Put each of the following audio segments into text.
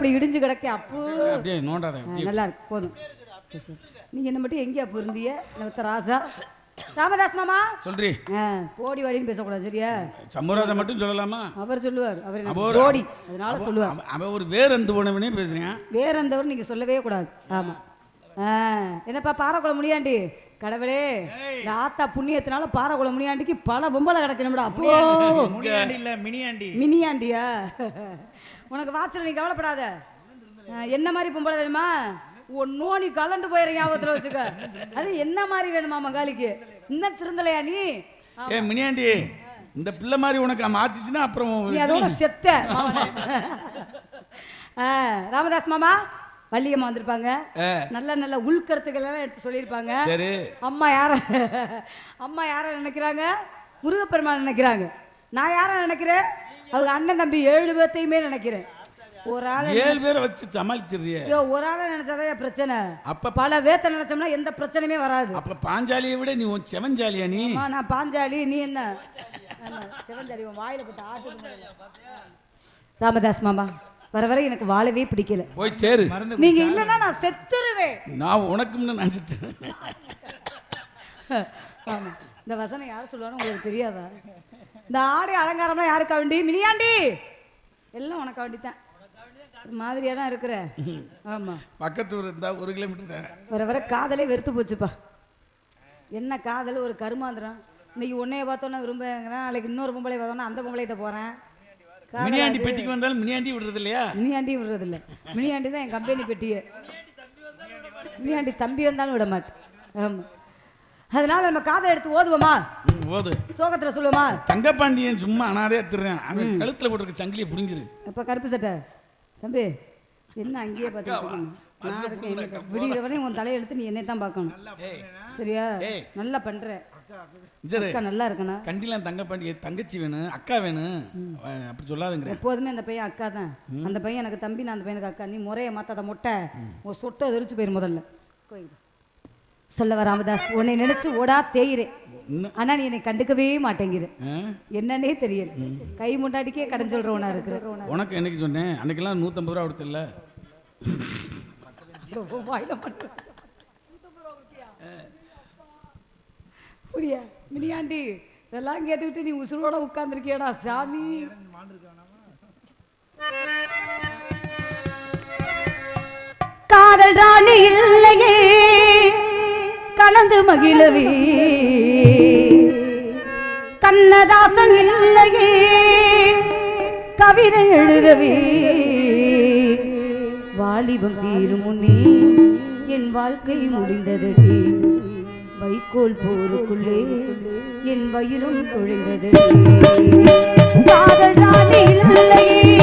அப்படி இடிஞ்சு கிடக்க அப்பு. அப்படியே நோண்டாத ஆ, நல்லா இருக்கு போதும். நீங்க என்ன மட்டும் எங்கே அப்போ இருந்தீங்க நம்ம ராசா? ராமதாஸ் மாமா? சொல்றி. போடி வாடின்னு பேசக்கூடாது சரியா? சம்மராஜா மட்டும் சொல்லலாமா? அவர் சொல்லுவார் அவர் ஜோடி அதனால சொல்லுவார். அவன் ஒரு வேற எந்த போனவனே பேசுறேன் வேற எந்தவரும் நீங்க சொல்லவே கூடாது. ஆமா. என்னப்பா பாறைக்குளம் முனியாண்டி? கடவுளே இந்த ஆத்தா புண்ணியத்தினால பாறைக்குளம் முனியாண்டிக்கு பல பொம்பளை கிடக்கணும்டா அப்போ. முனியாண்டி இல்ல மினியாண்டி. மினியாண்டியா? உனக்கு வாச்சல நீ கவலைப்படாத. என்ன மாதிரி பொம்பளை வேணுமா? உன் நோனி கலண்டு போயிரு ஞாபகத்துல வச்சுக்க. அது என்ன மாதிரி வேணுமா மகாலிக்கு? இன்னும் திருந்தலையா நீ? ஏ மினியாண்டி இந்த பிள்ளை மாதிரி உனக்கு அவன் ஆச்சுச்சுன்னா அப்புறம் நீ அதோட செத்த ராமதாஸ் மாமா வள்ளியம்மா வந்திருப்பாங்க. நல்ல நல்ல உள்கருத்துக்கள் எல்லாம் எடுத்து சொல்லியிருப்பாங்க. சரி. அம்மா யார அம்மா யார நினைக்கிறாங்க? முருகப்பெருமான் நினைக்கிறாங்க. நான் யார நினைக்கிறேன்? அவங்க அண்ணன் தம்பி ஏழு பேர்த்தையுமே நினைக்கிறேன். ஒரு ஆள் ஏழு பேரை வச்சு சமாளிச்சிடுறிய. ஐயோ ஒரு ஆளை நினைச்சாதான் பிரச்சனை? அப்ப பல பேர்த்த நினைச்சோம்னா எந்த பிரச்சனையுமே வராது. அப்ப பாஞ்சாலியை விட நீ உன் செவஞ்சாலியா நீ? நான் பாஞ்சாலி நீ என்ன? ஆமா, சிவஞ்சாலி உன் வாயில போட்டு ஆட்டு ராமதாஸ் மாமா வர வர எனக்கு வாழவே பிடிக்கல. போய் சேரு. நீங்க இல்லைன்னா நான் செத்துருவேன். நான் உனக்குன்னு நினைச்சிட்டு ஆமா. இந்த வசனம் யார் சொல்லுவான்னு உங்களுக்கு தெரியாதா? இந்த ஆடை அலங்காரம்லாம் யாருக்கா வேண்டி? மினியாண்டி! எல்லாம் உனக்கா வேண்டி தான் மாதிரியா தான் இருக்கிற. ஆமா. பக்கத்து ஊர் இருந்தா ஒரு கிலோமீட்டர் தான்? வர வர காதலே வெறுத்து போச்சுப்பா. என்ன காதல்? ஒரு கருமாந்திரம். இன்னைக்கு உன்னைய பார்த்தோன்னா விரும்புகிறேன் நாளைக்கு இன்னொரு பொம்பளை பார்த்தோன்னா அந்த பொம்பளைகிட்ட போகிறேன் மினியாண்டி பெட்டிக்கு வந்தாலும் மினியாண்டி விடுறது இல்லையா மினியாண்டி விடுறதில்ல. மினியாண்டி தான் என் கம்பெனி பெட்டியே. மினியாண்டி தம்பி வந்தாலும் விட மாட்டேன் ஆமாம் அதனால நம்ம காதை எடுத்து ஓதுவோமா? போது சோகத்தில் சொல்லுவோமா? தங்கப்பாண்டியன் சும்மா அனாதையா திருறேன் அவன் கழுத்துல போட்டிருக்க சங்கிலியை புடுங்கிரு. அப்போ கருப்பு சட்டை? தம்பி என்ன அங்கேயே எனக்கு விடிகிற வரையும் உன் தலையெழுத்து நீ என்னை தான் பார்க்கணும் சரியா. நல்லா பண்ற. அக்கா நல்லா இருக்கனா கண்டிலாம் தங்கப்பாண்டி தங்கச்சி வேணும் அக்கா வேணும். அப்படி எப்போதுமே அந்த பையன் அக்கா தான். அந்த பையன் எனக்கு தம்பி நான் அந்த பையனுக்கு அக்கா. நீ முறையை மாத்தாத மொட்டை. உன் சொட்டை தெரிச்சு போயிரு முதல்ல. கோயில் சொல்லவா ராமதாஸ் உன்னை நினைச்சு ஓடா தேயிறேன் ஆனா நீ என்னை கண்டுக்கவே மாட்டேங்கிற? என்னன்னே தெரியல. கை முண்டாடிக்கே கடன் சொல்றவனா இருக்கிற. உனக்கு என்னைக்கு சொன்னேன்? அன்னைக்கெல்லாம் நூற்றம்பது ரூபா கொடுத்தல வாயில பண்ற. புரியா? மினியாண்டி இதெல்லாம் கேட்டுக்கிட்டு நீ உசுரோட உட்கார்ந்துருக்கியடா சாமி. காதல் ராணி இல்லையே. கலந்து மகிழவே. கண்ணதாசன் இல்லையே கவிதை எழுதவே. வாலிபம் தீரும் முன்னே என் வாழ்க்கை முடிந்ததடி. வைக்கோல் போருக்குள்ளே என் வயிறும் தொழிந்ததடி. காதல் தானே இல்லையே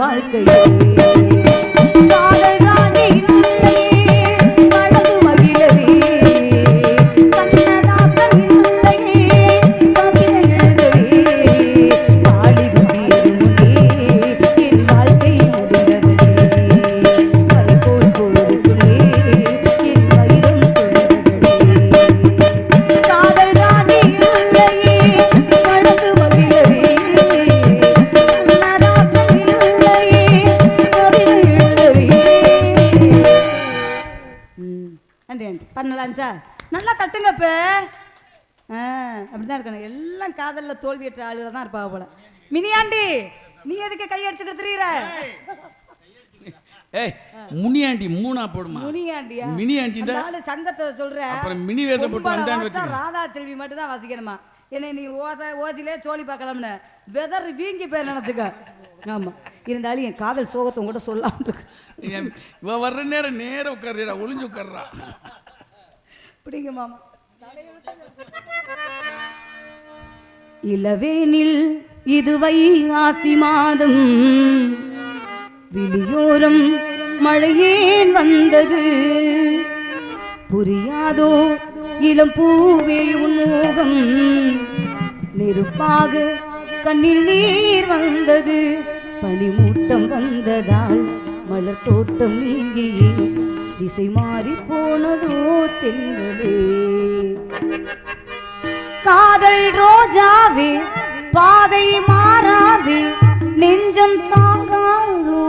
வாழ்க்கையே. சார் நல்லா தட்டுங்க இப்போ ஆ அப்படிதான் இருக்கணும். எல்லாம் காதலில் தோல்வியற்ற ஆளுக தான் இருப்பாங்க போல. மினியாண்டி நீ எதுக்கு கையடிச்சுக்கிட்டு திரியிற? ஏய் முனியாண்டி மூணா போடுமா? முனியாண்டியா? மினி ஆண்டிடா அந்த ஆளு சங்கத்தை சொல்ற. அப்புறம் மினி வேஷம் போட்டு வந்தான்னு வாச்சா ராதா செல்வி மட்டும் தான் வாசிக்கணுமா? என்னை நீ ஓசை ஓசிலே சோழி பார்க்கலாம்னு. வெதர் வீங்கி பேர் நினச்சிக்க. ஆமா. இருந்தாலும் என் காதல் சோகத்தை உங்கள்கிட்ட சொல்லாம இவன் இவ வர்ற நேரம் நேரம் உட்காருடா ஒளிஞ்சு உட்கார்றா. பிடிங்க மாமா. இளவேனில் இதுவை ஆசி மாதம் விழியோரம் மழையேன் வந்தது. புரியாதோ இளம் பூவே உன்மோகம் நெருப்பாக கண்ணில் நீர் வந்தது. பனிமூட்டம் வந்ததால் மலர் தோட்டம் நீங்கியே. திசை மாறி போனதோ தென்றலே. காதல் ரோஜாவே பாதை மாறாது நெஞ்சம் தாங்காதோ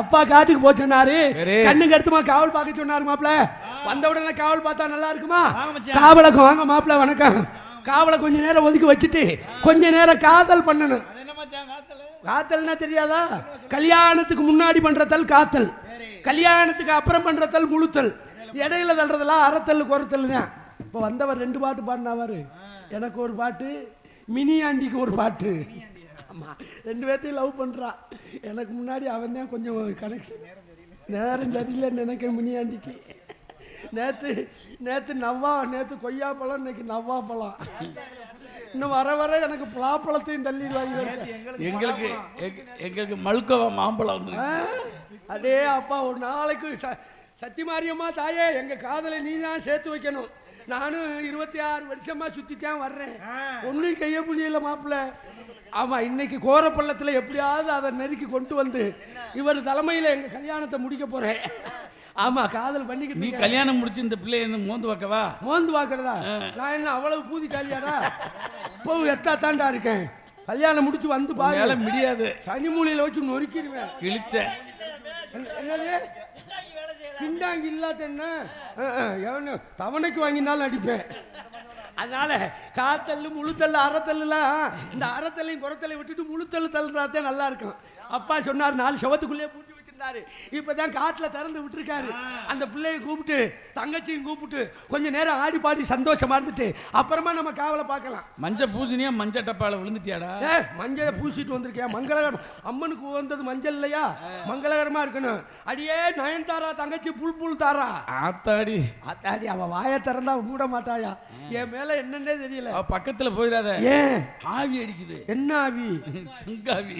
அப்பா காட்டுக்கு போக சொன்னாரு. சரி. கண்ணுக்கு எடுத்துமா காவல் பார்க்க சொன்னாரு மாப்ள வந்த உடனே காவல் பார்த்தா நல்லா இருக்குமா. காவலுக்கு வாங்க மாப்ள வணக்கம். காவலை கொஞ்ச நேரம் ஒதுக்கி வச்சுட்டு கொஞ்ச நேரம் காதல் பண்ணணும். காத்தல்னா தெரியாதா? கல்யாணத்துக்கு முன்னாடி பண்றதல் காத்தல். கல்யாணத்துக்கு அப்புறம் பண்றதல் முழுத்தல் இடையில தள்ளுறதெல்லாம் அறத்தல் குறத்தல் தான் இப்போ வந்தவர் ரெண்டு பாட்டு பாடினவர் எனக்கு ஒரு பாட்டு மினி ஆண்டிக்கு ஒரு பாட்டு. ஆமா ரெண்டு பேர்த்தையும் லவ் பண்றா. எனக்கு முன்னாடி அவன் தான் கொஞ்சம் கனெக்ஷன் நேரம் சரியில்லைன்னு நினைக்க மினி ஆண்டிக்கு நேத்து நேத்து நவ்வா நேத்து கொய்யா பழம் இன்னைக்கு நவ்வா பழம் இன்னும் வர வர எனக்கு பலாப்பழத்தையும் தள்ளிடுவாங்க எங்களுக்கு எங்க- எங்களுக்கு மழுக்கவா மாம்பழம்? அடே அப்பா ஒரு நாளைக்கு ச- சத்தியமாரியம்மா தாயே எங்க காதலை நீ தான் சேர்த்து வைக்கணும். நானும் இருபத்தி ஆறு வருஷமா சுத்தித்தான் வர்றேன். ஒன்றும் செய்ய முடியல மாப்பிள்ள. ஆமா இன்னைக்கு கோரப்பள்ளத்துல எப்படியாவது அதை நெருக்கி கொண்டு வந்து இவர் தலைமையில எங்க கல்யாணத்தை முடிக்க போறேன். ஆமா காதல் பண்ணிக்கிட்டு நீ. கல்யாணம் முடிச்சு இந்த பிள்ளைய என்ன மோந்து வைக்கவா? மோந்து பாக்குறதா நான் என்ன அவ்வளவு பூதி காலியாடா? இப்போ எத்தா தாண்டா இருக்கேன். கல்யாணம் முடிச்சு வந்து மேல பாரு. முடியாது. சனி மூலையில வச்சு நொறுக்கிடுவேன். கிழிச்ச என்ன- என்னது? கிண்டாங்கி இல்லாட்ட என்ன தவணைக்கு வாங்கினாலும் அடிப்பேன். அதனால காத்தல்லு முழுத்தல்லு அறத்தல்லாம் இந்த அறத்தல்லையும் குறத்தலையும் விட்டுட்டு முழுத்தல்லு தள்ளுறாத்தே நல்லா இருக்கும். அப்பா சொன்னார் நாலு சவத்துக்குள்ளே வச்சிருந்தாரு. இப்பதான் காட்டுல திறந்து விட்டுருக்காரு. அந்த பிள்ளைய கூப்பிட்டு தங்கச்சியும் கூப்பிட்டு கொஞ்ச நேரம் ஆடி பாடி சந்தோஷமா இருந்துட்டு அப்புறமா நம்ம காவலை பார்க்கலாம். மஞ்ச பூசணியா மஞ்ச டப்பால விழுந்துட்டியாடா? ஏ மஞ்சளை பூசிட்டு வந்திருக்கேன் மங்களகரம் அம்மனுக்கு வந்தது மஞ்சள் இல்லையா? மங்களகரமா இருக்கணும். அடியே நயன்தாரா தங்கச்சி புல் புல் தாரா. ஆத்தாடி. அத்தாடி அவ வாயை திறந்தா மூட மாட்டாயா? என் மேல என்னன்னே தெரியல. அவ பக்கத்துல போயிடாத. ஏன்? ஆவி அடிக்குது. என்ன ஆவி? செங்காவி.